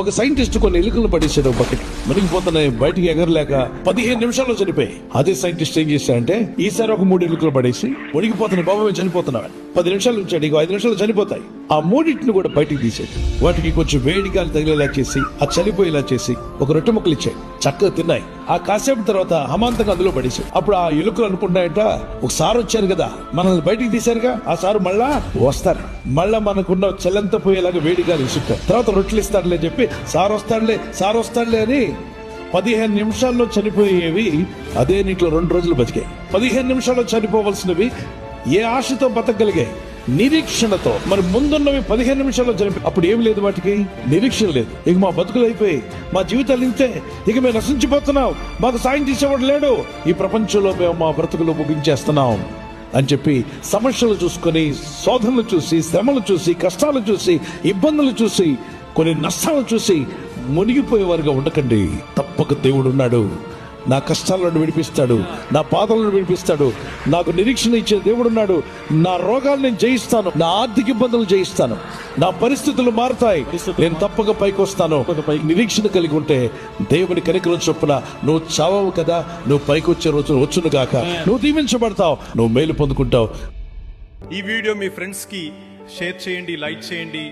ఒక సైంటిస్ట్ కొన్ని ఎలుకలను పడేసాడు బకెట్ మునిగిపోతున్నాయి బయటికి ఎగరలేక పదిహేను నిమిషాల్లో చనిపోయి. అదే సైంటిస్ట్ ఏం చేశాడంటే ఈసారి ఒక మూడు ఎలుకలు పడేసి మునిగిపోతున్నాయి బాబు మేము చనిపోతున్నాడు. పది నిమిషాలు ఉంచాడు ఇక ఐదు నిమిషాలు చనిపోతాయి. ఆ మూడింటిని కూడా బయటికి తీసేది వాటికి కొంచెం వేడి గాలి తగిలేలా చేసి ఆ చనిపోయేలా చేసి ఒక రొట్టె ముక్కలు ఇచ్చాయి. చక్కగా తిన్నాయి. ఆ కాసేపు తర్వాత హమాంతంగా అందులో పడేసి అప్పుడు ఆ ఎలుకలు అనుకున్నాయట ఒక సారు వచ్చారు కదా మనల్ని బయటికి తీశారుగా? ఆ సారు మళ్ళా వస్తారు. మళ్ళా మనకున్న చెల్లంత పోయేలాగా వేడి గాలి ఇసుకుంటారు తర్వాత రొట్టెలు ఇస్తాడులే చెప్పి సార్ వస్తాడులే సార్ వస్తాడులే అని పదిహేను నిమిషాల్లో చనిపోయేవి అదే నీటిలో రెండు రోజులు బతికాయి. పదిహేను నిమిషాల్లో చనిపోవలసినవి ఏ ఆశతో బతకగలిగాయి? నిరీక్షణతో. మరి ముందున్నవి పదిహేను నిమిషాల్లో జరిపి. అప్పుడు ఏం లేదు వాటికి? నిరీక్షణ లేదు. ఇక మా బతుకులు అయిపోయి మా జీవితాలు ఇంతే. ఇక మేము నశించిపోతున్నాం. మాకు సాయం చేసేవాడు లేడు. ఈ ప్రపంచంలో మేము మా బ్రతుకులు ముగించేస్తున్నాం అని చెప్పి సమస్యలు చూసుకొని శోధనలు చూసి శ్రమలు చూసి కష్టాలు చూసి ఇబ్బందులు చూసి కొన్ని నష్టాలు చూసి మునిగిపోయేవారుగా ఉండకండి. తప్పక దేవుడు ఉన్నాడు నా కష్టాలను విడిపిస్తాడు. నా పాదలను విడిపిస్తాడు. నాకు నిరీక్షణ ఇచ్చే దేవుడు ఉన్నాడు. నా రోగాలు నేను జయిస్తాను. నా ఆర్థిక ఇబ్బందులు జయిస్తాను. నా పరిస్థితులు మారుతాయి. నేను తప్పక పైకి వస్తాను. నిరీక్షణ కలిగి ఉంటే దేవుని కనికరం చొప్పున నువ్వు చావవు కదా. నువ్వు పైకి వచ్చే రోజు వచ్చును గాక. నువ్వు దీవించబడతావు. నువ్వు మేలు పొందుకుంటావు. ఈ వీడియో మీ ఫ్రెండ్స్కి షేర్ చేయండి లైక్ చేయండి.